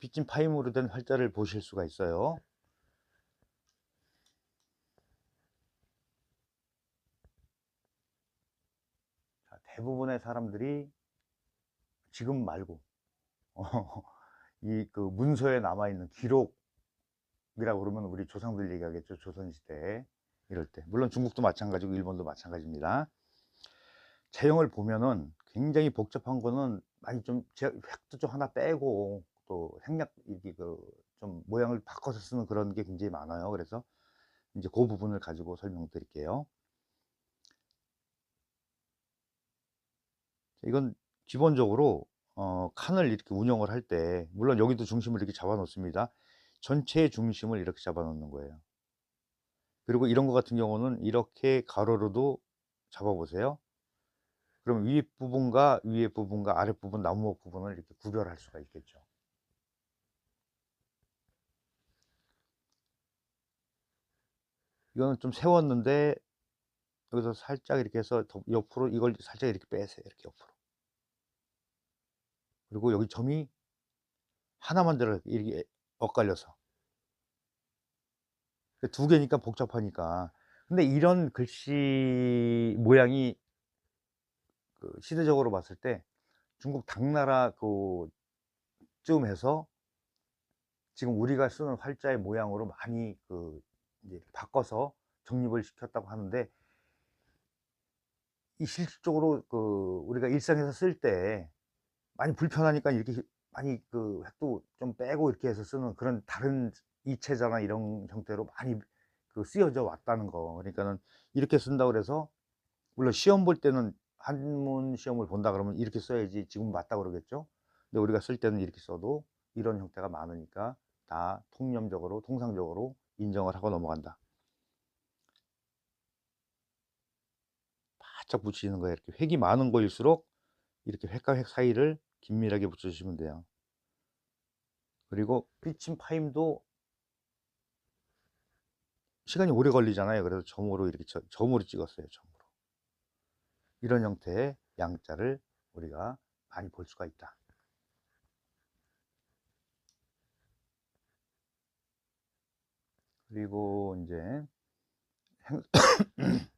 빚진 파임으로 된 활자를 보실 수가 있어요. 자, 대부분의 사람들이 지금 말고 이그 문서에 남아 있는 기록이라고 그러면 우리 조상들 얘기하겠죠. 조선 시대 이럴 때. 물론 중국도 마찬가지고 일본도 마찬가지입니다. 제형을 보면은 굉장히 복잡한 거는 많이 좀 제- 획도 좀 하나 빼고 또 생략 이게 그좀 모양을 바꿔서 쓰는 그런 게 굉장히 많아요. 그래서 이제 그 부분을 가지고 설명드릴게요. 이건 기본적으로 어, 칸을 이렇게 운영을 할 때 물론 여기도 중심을 이렇게 잡아 놓습니다. 전체의 중심을 이렇게 잡아 놓는 거예요. 그리고 이런 거 같은 경우는 이렇게 가로로도 잡아 보세요. 그럼 위 부분과 위에 부분과 아랫 부분 나무목 부분을 이렇게 구별할 수가 있겠죠. 이거는 좀 세웠는데 여기서 살짝 이렇게 해서 더 옆으로 이걸 살짝 이렇게 빼세요. 이렇게 옆으로. 그리고 여기 점이 하나만 들어 이렇게 엇갈려서 두 개니까 복잡하니까 근데 이런 글씨 모양이 그 시대적으로 봤을 때 중국 당나라 그쯤 해서 지금 우리가 쓰는 활자의 모양으로 많이 그 이제 바꿔서 정립을 시켰다고 하는데 이 실질적으로 그 우리가 일상에서 쓸 때 많이 불편하니까 이렇게 많이 그 획도 좀 빼고 이렇게 해서 쓰는 그런 다른 이체자나 이런 형태로 많이 그 쓰여져 왔다는 거. 그러니까는 이렇게 쓴다고 그래서 물론 시험 볼 때는 한문 시험을 본다 그러면 이렇게 써야지 지금 맞다 그러겠죠? 근데 우리가 쓸 때는 이렇게 써도 이런 형태가 많으니까 다 통념적으로 통상적으로 인정을 하고 넘어간다 바짝 붙이는 거예요. 이렇게 획이 많은 거일수록 이렇게 획과 획 사이를 긴밀하게 붙여주시면 돼요. 그리고 삐친 파임도 시간이 오래 걸리잖아요. 그래서 점으로 이렇게 저- 점으로 찍었어요 점으로. 이런 형태의 양자를 우리가 많이 볼 수가 있다. 그리고 이제 행-